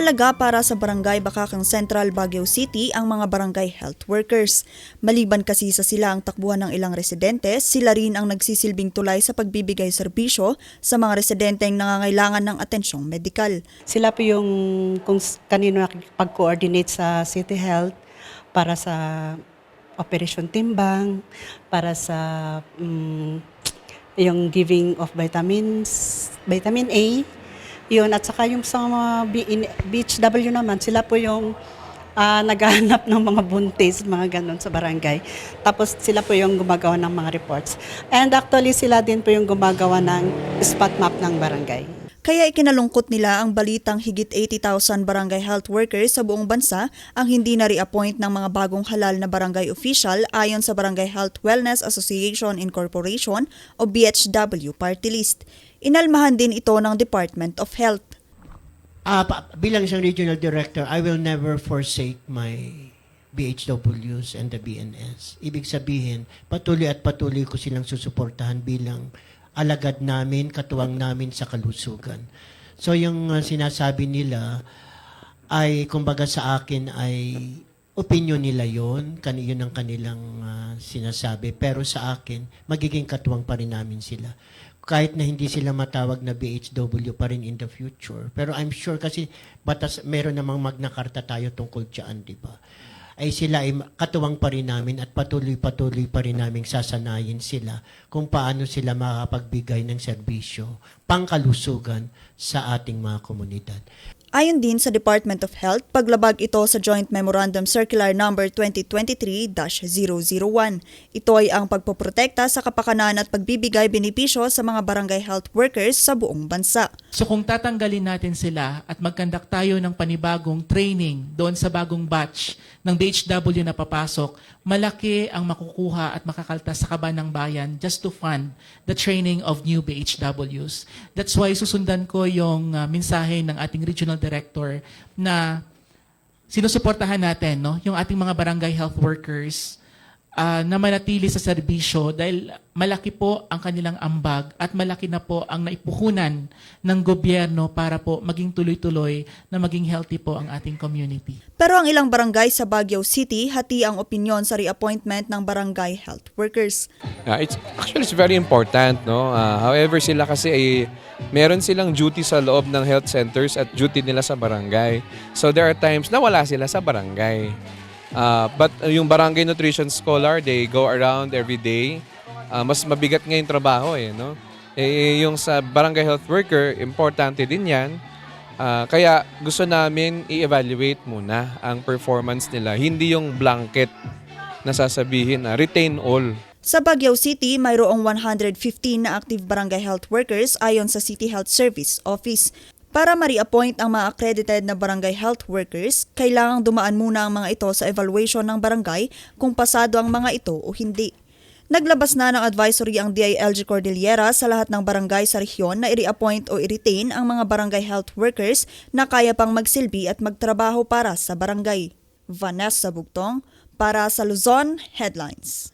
Mahalaga para sa barangay Bakakang Central, Baguio City ang mga barangay health workers. Maliban kasi sa sila ang takbuhan ng ilang residente, sila rin ang nagsisilbing tulay sa pagbibigay serbisyo sa mga residenteng nangangailangan ng atensyong medikal. Sila po yung kung kanino nakikipag-coordinate sa City Health para sa Operation Timbang, para sa mm, yung giving of vitamins, vitamin A, yun, at saka yung sa mga BHW naman, sila po yung ah, naghahanap ng mga buntis, mga ganun sa barangay. Tapos sila po yung gumagawa ng mga reports. And actually, sila din po yung gumagawa ng spot map ng barangay. Kaya ikinalungkot nila ang balitang higit 80,000 barangay health workers sa buong bansa ang hindi na re-appoint ng mga bagong halal na barangay official ayon sa Barangay Health Wellness Association Incorporation o BHW party list. Inalmahan din ito ng Department of Health. Pa- bilang isang regional director, I will never forsake my BHWs and the BNS. Ibig sabihin, patuloy at patuloy ko silang susuportahan bilang alagad namin, katuwang namin sa kalusugan. So yung uh, sinasabi nila ay kumbaga sa akin ay opinion nila yon, kan yun ang kanilang ah, sinasabi. Pero sa akin, magiging katuwang pa rin namin sila. Kahit na hindi sila matawag na BHW pa rin in the future. Pero I'm sure kasi batas, meron namang magna karta tayo tungkol dyan, di ba? Ay sila ay katuwang pa rin namin at patuloy-patuloy pa rin namin sasanayin sila kung paano sila makakapagbigay ng serbisyo pangkalusugan sa ating mga komunidad. Ayon din sa Department of Health, paglabag ito sa Joint Memorandum Circular Number 2023-001. Ito ay ang pagpoprotekta sa kapakanan at pagbibigay benepisyo sa mga barangay health workers sa buong bansa. So kung tatanggalin natin sila at magkandak tayo ng panibagong training doon sa bagong batch ng BHW na papasok, malaki ang makukuha at makakaltas sa kaban ng bayan just to fund the training of new BHWs. That's why susundan ko yung uh, mensahe ng ating regional director na sinusuportahan natin no? Yung ating mga barangay health workers ah, na manatili sa serbisyo dahil malaki po ang kanilang ambag at malaki na po ang naipuhunan ng gobyerno para po maging tuloy-tuloy na maging healthy po ang ating community. Pero ang ilang barangay sa Baguio City hati ang opinyon sa reappointment ng barangay health workers. Ah, it's actually it's very important, no? Ah, however, sila kasi ay meron silang duty sa loob ng health centers at duty nila sa barangay. So there are times na wala sila sa barangay. Ah, but uh, yung barangay nutrition scholar, they go around every day. Ah, mas mabigat nga yung trabaho eh, no? Eh, yung sa barangay health worker, importante din yan. Ah, kaya gusto namin i-evaluate muna ang performance nila. Hindi yung blanket na sasabihin na retain all. Sa Baguio City, mayroong 115 na active barangay health workers ayon sa City Health Service Office. Para ma-reappoint ang mga accredited na barangay health workers, kailangang dumaan muna ang mga ito sa evaluation ng barangay kung pasado ang mga ito o hindi. Naglabas na ng advisory ang DILG Cordillera sa lahat ng barangay sa rehiyon na i-reappoint o i-retain ang mga barangay health workers na kaya pang magsilbi at magtrabaho para sa barangay. Vanessa Bugtong para sa Luzon Headlines.